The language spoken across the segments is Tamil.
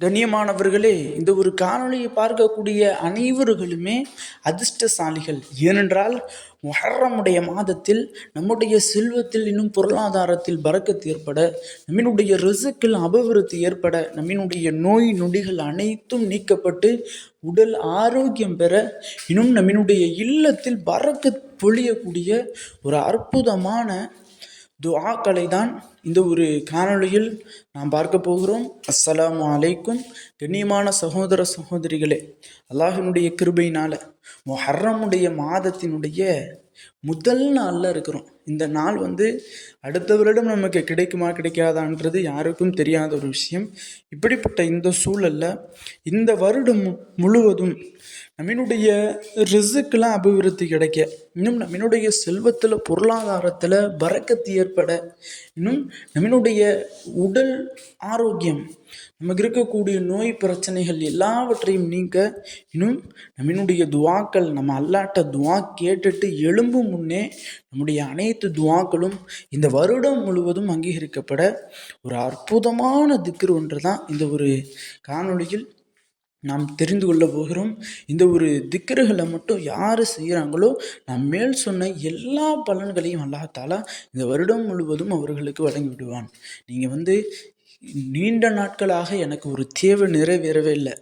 கண்ணியமானவர்களே இந்த ஒரு காணொளியை பார்க்கக்கூடிய அனைவர்களுமே அதிர்ஷ்டசாலிகள். ஏனென்றால் மொஹரமுடைய மாதத்தில் நம்முடைய செல்வத்தில் இன்னும் பொருளாதாரத்தில் பறக்கத்து ஏற்பட நம்மினுடைய ரிசுக்கில் அபிவிருத்தி ஏற்பட நம்மினுடைய நோய் நொடிகள் அனைத்தும் நீக்கப்பட்டு உடல் ஆரோக்கியம் பெற இன்னும் நம்மினுடைய இல்லத்தில் பறக்க பொழியக்கூடிய ஒரு அற்புதமான துஆக்களை தான் இந்த ஒரு காணொளியில் நாம் பார்க்க போகிறோம். அஸ்ஸலாமு அலைக்கும். கண்ணியமான சகோதர சகோதரிகளே அல்லாஹினுடைய கிருபையினால் முஹர்ரமுடைய மாதத்தினுடைய முதல் நாளில் இருக்கிறோம். இந்த நாள் வந்து அடுத்த வருடம் நமக்கு கிடைக்குமா கிடைக்காதான்றது யாருக்கும் தெரியாத ஒரு விஷயம். இப்படிப்பட்ட இந்த சூழலில் இந்த வருடம் மு- முழுவதும் நம்மினுடைய ரிசுக்கெலாம் அபிவிருத்தி கிடைக்க. இன்னும் நம்மினுடைய செல்வத்தில் பொருளாதாரத்தில் பறக்கத்து ஏற்பட. இன்னும் நம்மினுடைய உடல் ஆரோக்கியம் நமக்கு இருக்கக்கூடிய நோய் பிரச்சனைகள் எல்லாவற்றையும் நீக்க இன்னும் நம்மினுடைய துவாக்கள் நம்ம அல்லாட்ட துவா கேட்டுட்டு எழும்பும் முன்னே நம்முடைய அனைத்து துவாக்களும் இந்த வருடம் முழுவதும் அங்கீகரிக்கப்பட. ஒரு அற்புதமான திக்ரு ஒன்று தான் இந்த ஒரு காணொளியில் நாம் தெரிந்து கொள்ள போகிறோம். இந்த ஒரு திக்கர்களை மட்டும் யார் செய்கிறாங்களோ நான் மேல் சொன்ன எல்லா பலன்களையும் அல்லாஹாலா இந்த வருடம் முழுவதும் அவர்களுக்கு வழங்கி விடுவான் நீங்கள் வந்து நீண்ட நாட்களாக எனக்கு ஒரு தேவை நிறைவேறவே இல்லை.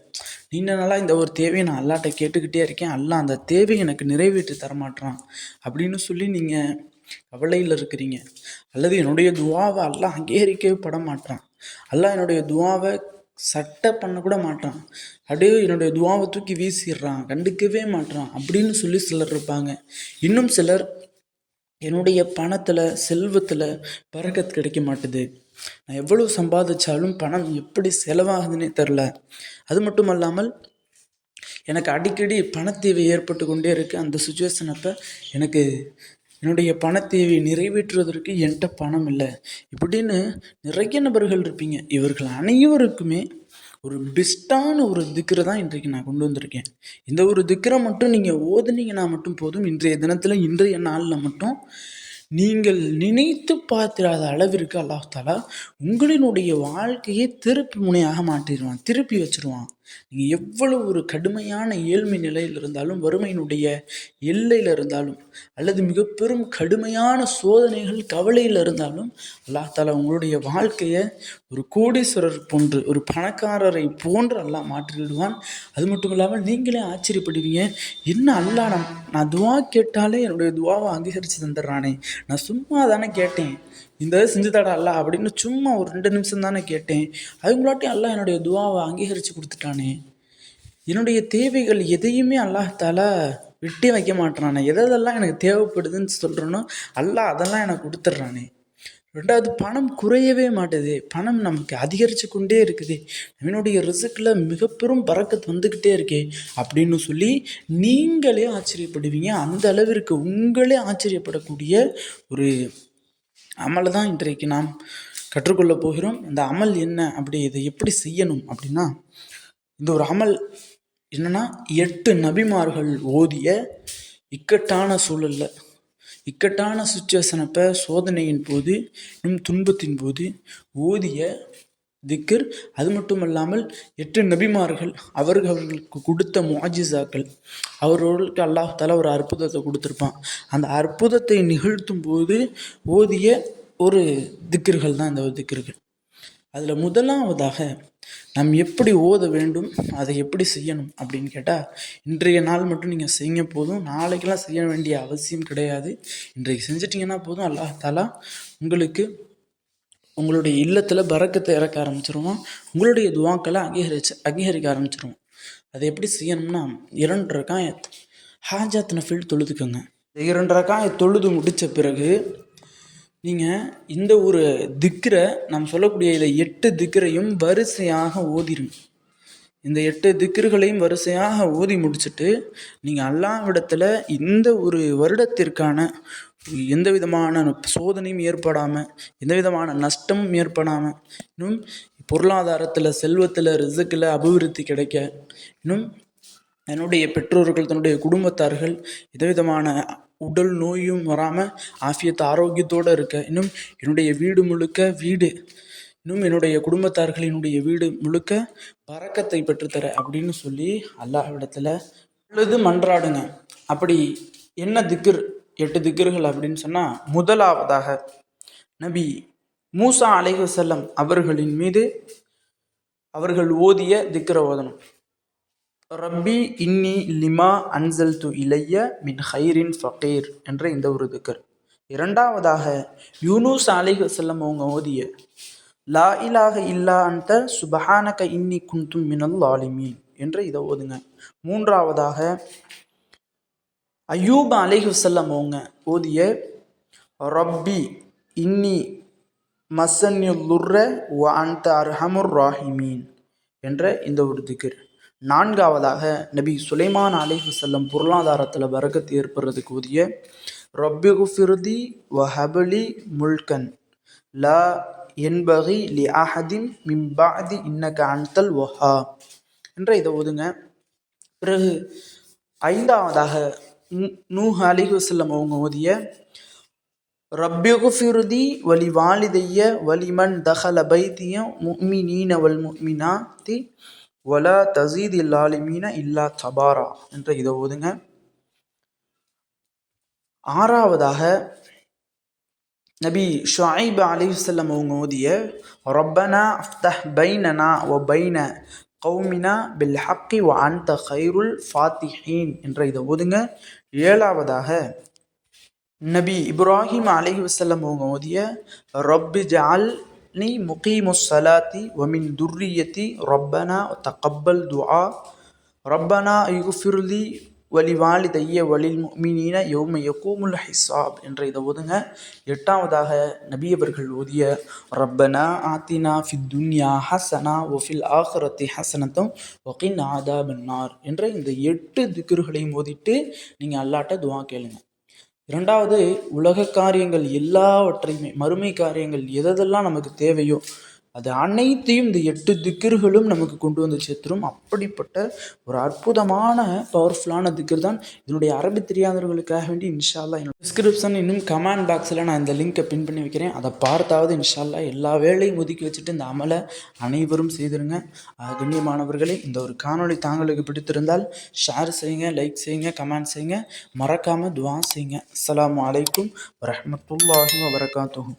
நீண்ட நாளாக இந்த ஒரு தேவையை நான் அல்லாட்ட கேட்டுக்கிட்டே இருக்கேன். அல்ல அந்த தேவையை எனக்கு நிறைவேற்றி தரமாட்டான் அப்படின்னு சொல்லி நீங்கள் கவலையில் இருக்கிறீங்க. அல்லது என்னுடைய துவாவை அல்லாஹ் அங்கீகரிக்கவே பட மாட்டான் அல்லாஹ் என்னுடைய துவாவை சட்டை பண்ண கூட மாட்டான். அப்படியே என்னுடைய துவாவை தூக்கி வீசிடுறான். கண்டுக்கவே மாட்டான் அப்படின்னு சொல்லி சிலர் இருப்பாங்க. இன்னும் சிலர் என்னுடைய பணத்தில் செல்வத்தில் பறக்கத்து கிடைக்க மாட்டுது. நான் எவ்வளவு சம்பாதிச்சாலும் பணம் எப்படி செலவாகுதுன்னே தெரில அது மட்டும் அல்லாமல் எனக்கு அடிக்கடி பணத்தேவை ஏற்பட்டு கொண்டே இருக்குது அந்த சுச்சுவேஷன் அப்போ எனக்கு என்னுடைய பணத்தேவை நிறைவேற்றுவதற்கு என்கிட்ட பணம் இல்லை. இப்படின்னு நிறைய நபர்கள் இருப்பீங்க. இவர்கள் அனைவருக்குமே ஒரு பெஸ்ட்டான ஒரு திக்கரை தான் இன்றைக்கு நான் கொண்டு வந்திருக்கேன். இந்த ஒரு திக்கரை மட்டும் நீங்கள் ஓதுனீங்கன்னா மட்டும் போதும். இன்றைய தினத்தில் இன்றைய நாளில் மட்டும் நீங்கள் நினைத்து பார்த்திராத அளவிற்கு அல்லாஹ் தாலா உங்களினுடைய வாழ்க்கையை திருப்பி முனையாக மாற்றிடுவான். திருப்பி வச்சிருவான். நீங்கள் எவ்வளவு ஒரு கடுமையான ஏழ்மை நிலையில் இருந்தாலும் வறுமையினுடைய எல்லையில் இருந்தாலும் அல்லது மிக பெரும் கடுமையான சோதனைகள் கவலையில் இருந்தாலும் அல்லாஹ் தாலா உங்களுடைய வாழ்க்கையை ஒரு கோடீஸ்வரர் போன்று ஒரு பணக்காரரை போன்று அல்லாஹ் மாற்றிவிடுவான். அது மட்டும் இல்லாமல் நீங்களே ஆச்சரியப்படுவீங்க என்ன அல்லாஹ் நான் நான் துவா கேட்டாலே என்னுடைய துவாவை அங்கீகரித்து தந்துடுறானே. நான் சும்மா தானே கேட்டேன். இந்த இது செஞ்சு தடா அல்ல அப்படின்னு சும்மா ஒரு ரெண்டு நிமிஷம் தானே கேட்டேன். அவங்களாட்டையும் அல்லாஹ் என்னுடைய துவாவை அங்கீகரித்து கொடுத்துட்டானே. என்னுடைய தேவைகள் எதையுமே அல்லாஹ் விட்டே வைக்க மாட்டேறானே எதெல்லாம் எனக்கு தேவைப்படுதுன்னு சொல்கிறேனோ அல்லாஹ் அதெல்லாம் எனக்கு கொடுத்துட்றானே. ரெண்டாவது பணம் குறையவே மாட்டேது. பணம் நமக்கு அதிகரித்து கொண்டே இருக்குது. நம்மளுடைய ரிசுக்கில் மிக பெரும் பறக்கத்து வந்துக்கிட்டே இருக்கே அப்படின்னு சொல்லி நீங்களே ஆச்சரியப்படுவீங்க. அந்த அளவிற்கு உங்களே ஆச்சரியப்படக்கூடிய ஒரு அமலை தான் இன்றைக்கு நாம் கற்றுக்கொள்ள போகிறோம். இந்த அமல் என்ன? அப்படி இதை எப்படி செய்யணும்? அப்படின்னா இந்த ஒரு அமல் என்னன்னா எட்டு நபிமார்கள் ஓதிய இக்கட்டான சூழல்ல இக்கட்டான சுச்சுவேஷன் அப்போ சோதனையின் போது இன்னும் துன்பத்தின் போது ஓதிய திக்கர். அது மட்டும் அல்லாமல் எட்டு நபிமார்கள் அவர்கள் அவர்களுக்கு கொடுத்த முஆஜிசாக்கள் அவர்களுக்கு அல்லாஹ் தஆலா ஒரு அற்புதத்தை கொடுத்துருப்பான். அந்த அற்புதத்தை நிகழ்த்தும் போது ஓதிய ஒரு திக்கர்கள் தான் இந்த திக்கர்கள். அதில் முதலாவதாக நாம் எப்படி ஓத வேண்டும் அதை எப்படி செய்யணும் அப்படின்னு கேட்டால் இன்றைய நாள் மட்டும் நீங்கள் செய்ய போதும் நாளைக்கெல்லாம் செய்ய வேண்டிய அவசியம் கிடையாது. இன்றைக்கு செஞ்சிட்டிங்கன்னா போதும் அல்லாஹ் தாலா உங்களுக்கு உங்களுடைய இல்லத்தில் பறக்கத்தை இறக்க ஆரம்பிச்சிருவான் உங்களுடைய துவாக்களை அங்கீகரிச்சு அங்கீகரிக்க ஆரம்பிச்சிருவோம். அதை எப்படி செய்யணும்னா இரண்டு ரகாயத் ஹாஜாத் நஃபில் தொழுதுக்கோங்க. இரண்டு ரகாயத் தொழுது முடித்த பிறகு நீங்கள் இந்த ஒரு திக்ரை நம்ம சொல்லக்கூடிய இதில் எட்டு திக்கரையும் வரிசையாக ஓதிருங்க. இந்த எட்டு திக்ருகளையும் வரிசையாக ஓதி முடிச்சுட்டு நீங்கள் அல்லாவிடத்தில் இந்த ஒரு வருடத்திற்கான எந்த விதமான சோதனையும் ஏற்படாமல் எந்த விதமான நஷ்டமும் ஏற்படாமல் இன்னும் பொருளாதாரத்தில் செல்வத்தில் ரிசுக்கில் அபிவிருத்தி கிடைக்க இன்னும் என்னுடைய பெற்றோர்கள் தன்னுடைய குடும்பத்தார்கள் எந்தவிதமான உடல் நோயும் வராமல் ஆஃபியத்தை ஆரோக்கியத்தோடு இருக்க இன்னும் என்னுடைய வீடு முழுக்க வீடு இன்னும் என்னுடைய குடும்பத்தார்களினுடைய வீடு முழுக்க பறக்கத்தை பெற்றுத்தர அப்படின்னு சொல்லி அல்லாஹ்விடத்தில் பொழுது மன்றாடுங்க. அப்படி என்ன திக்ர்? எட்டு திக்ர்கள் அப்படின்னு சொன்னால் முதலாவதாக நபி மூசா அலைஹசல்லம் அவர்களின் மீது அவர்கள் ஓதிய திக்ர ஓதனம் ரப்பி இன்னி லிமா அன்சல் து இலைய மின் ஹைரின் ஃபகீர் என்ற இந்த ஒரு திக்கர் இரண்டாவதாக யூனூஸ் அலைஹசல்லம் அவங்க ஓதிய லா இலாக இல்லா அந்த சுபஹானக இன்னி குந்தும் மினல் ஆலிமீன் என்று இதை ஓதுங்க. மூன்றாவதாக அய்யூப் அலிஹுசல்லம் அவங்க ஓதிய ரப்பி இன்னி மசன்யுல்லுர்ர வ அந்த அர்ஹமுர் ராஹிமீன் என்ற இந்த ஒரு திக்ர். நான்காவதாக நபி சுலைமான் அலிஹுசல்லம் பொருளாதாரத்தில் வரகத்து ஏற்படுறதுக்கு ஊதிய ரப்பி குஃபிருதி வ ஹபலி முல்கன் லா என்பகி லி அஹதின் மிம்பாதி இன்னக அன்தல் ஒஹா என்ற இதை ஓதுங்க பிறகு ஐந்தாவதாக நூஹ் அலைஹி அவங்க ஓதிய ரப்யுகுஃபிருதி வலி வாலிதைய வலிமன் தஹல பைத்திய முக்மினீன வல் முக்மினாத்தி வல தசீத் இல்லாலிமீன இல்லா தபாரா. என்ற இதை ஓதுங்க ஆறாவதாக நபி ஷுஐப் அலைஹிஸ்ஸலாம் அவங்க ஓதிய ரப்பனா அஃப்தஹ் பைனனா வ பைன கௌமினா பில் ஹக்கி வ அன்த ஹைருல் ஃபாத்திஹீன் என்ற இதை ஓதுங்க ஏழாவதாக நபி இப்ராஹிம் அலைஹி வஸல்லம் அவங்க ஓதிய ரப்பி ஜஅல் நீ முகீமுஸ் சலாத்தி வமின் துர்ரியத்தி ரப்பனா தகப்பல் துஆ ரப்பனா யுஃபிர்லி வலிவாலி தைய வலில் மீனின யௌம யகூமுல் ஹிசாப் என்ற இதை ஓதுங்க. எட்டாவதாக நபியவர்கள் ஓதிய ரப்பனா ஆத்தினா ஃபி துன்யா ஹசனா ஒஃபில் ஆஹரத்தி ஹசனத்தும் ஒகின் ஆதா பன்னார் என்ற இந்த எட்டு திக்குறுகளையும் ஓதிட்டு நீங்கள் அல்லாட்ட துவா கேளுங்க. இரண்டாவது உலக காரியங்கள் எல்லாவற்றையுமே மறுமை காரியங்கள் எதெல்லாம் நமக்கு தேவையோ அது அனைத்தையும் இந்த எட்டு திக்கிர்களும் நமக்கு கொண்டு வந்து சேர்த்துரும். அப்படிப்பட்ட ஒரு அற்புதமான பவர்ஃபுல்லான திக்கர் தான் இதனுடைய அரபி தெரியாதவர்களுக்காக வேண்டி இன்ஷால்லா என்னோட டிஸ்கிரிப்ஷன் இன்னும் கமெண்ட் பாக்ஸில் நான் இந்த லிங்கை பின் பண்ணி வைக்கிறேன். அதை பார்த்தாவது இன்ஷால்லா எல்லா வேலையும் ஒதுக்கி வச்சுட்டு இந்த அமலை அனைவரும் செய்திருங்க. கண்ணியமானவர்களே இந்த ஒரு காணொளி தாங்களுக்கு பிடித்திருந்தால் ஷேர் செய்யுங்க லைக் செய்யுங்க கமெண்ட் செய்யுங்க. மறக்காமல் துவா செய்யுங்க. அஸ்லாம் அலைக்கும் வரஹ்மத்துல்லாஹி வரகாத்துகும்